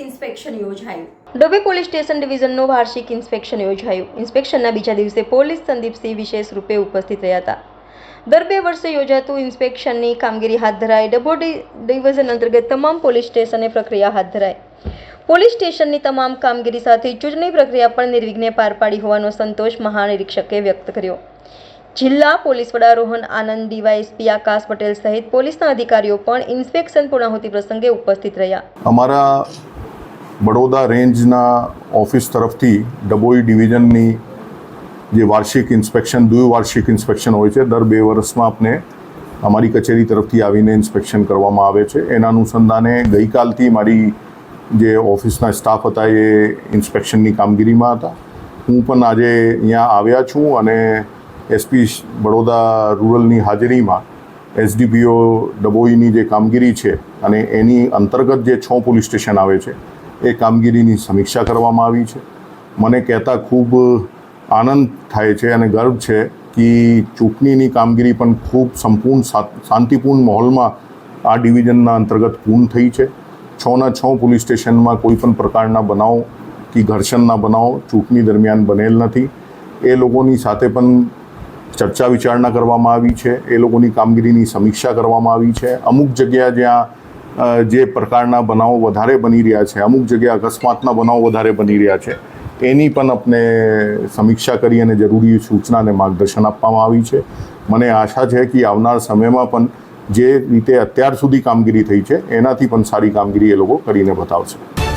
Inspection યોજાયું. ડોબી police station ડિવિઝનનું વાર્ષિક inspection યોજાયું. ઇન્સ્પેક્શનના બીજા દિવસે પોલીસ સંદીપસિંહ વિશેષ રૂપે ઉપસ્થિત રહ્યા હતા. દર બે વર્ષે યોજાતું ઇન્સ્પેક્શનની કામગીરી હાથ ધરાય ડબોડી ડિવિઝન અંતર્ગત તમામ પોલીસ સ્ટેશને પ્રક્રિયા હાથ ધરાઈ. પોલીસ સ્ટેશનની તમામ કામગીરી સાથે ચૂંટણી પ્રક્રિયા પણ નિર્વિઘ્ને પાર પાડી હોવાનો સંતોષ મહાનિરીક્ષકે વ્યક્ત કર્યો. જિલ્લા પોલીસ વડા રોહન આનંદ, ડીવાયએસપી આકાશ પટેલ સહિત પોલીસના અધિકારીઓ પણ ઇન્સ્પેક્શન પૂર્ણાહુતિ પ્રસંગે ઉપસ્થિત રહ્યા. અમારા બડોદા રેન્જના ઓફિસ તરફથી ડબોઈ ડિવિઝનની જે વાર્ષિક ઇન્સ્પેક્શન, દ્વિવાર્ષિક ઇન્સ્પેક્શન હોય છે, દર બે વર્ષમાં આપણે અમારી કચેરી તરફથી આવીને ઇન્સ્પેક્શન કરવામાં આવે છે. એના અનુસંધાને ગઈકાલથી મારી જે ઓફિસના સ્ટાફ હતા એ ઇન્સ્પેક્શનની કામગીરીમાં હતા. હું પણ આજે અહીંયા આવ્યા છું અને એસપી બડોદા રૂરલની હાજરીમાં એસડીપીઓ ડબોઈની જે કામગીરી છે અને એની અંતર્ગત જે છ પોલીસ સ્ટેશન આવે છે, એ કામગીરીની સમીક્ષા કરવામાં આવી છે. મને કહેતા ખૂબ આનંદ થાય છે અને ગર્વ છે કે ચૂંટણીની કામગીરી પણ ખૂબ સંપૂર્ણ શાંતિપૂર્ણ માહોલમાં આ ડિવિઝનના અંતર્ગત પૂર્ણ થઈ છે. છના છ પોલીસ સ્ટેશનમાં કોઈ પણ પ્રકારના બનાવ કે ઘર્ષણના બનાવ ચૂંટણી દરમિયાન બનેલ નથી. એ લોકોની સાથે પણ ચર્ચા વિચારણા કરવામાં આવી છે, એ લોકોની કામગીરીની સમીક્ષા કરવામાં આવી છે. અમુક જગ્યા જ્યાં જે પ્રકારના બનાવો વધારે બની રહ્યા છે, અમુક જગ્યા અકસ્માતના બનાવો વધારે બની રહ્યા છે, એની પણ આપણે સમીક્ષા કરી અને જરૂરી સૂચના અને માર્ગદર્શન આપવામાં આવી છે. મને આશા છે કે આવનાર સમયમાં પણ જે રીતે અત્યાર સુધી કામગીરી થઈ છે, એનાથી પણ સારી કામગીરી એ લોકો કરીને બતાવશે.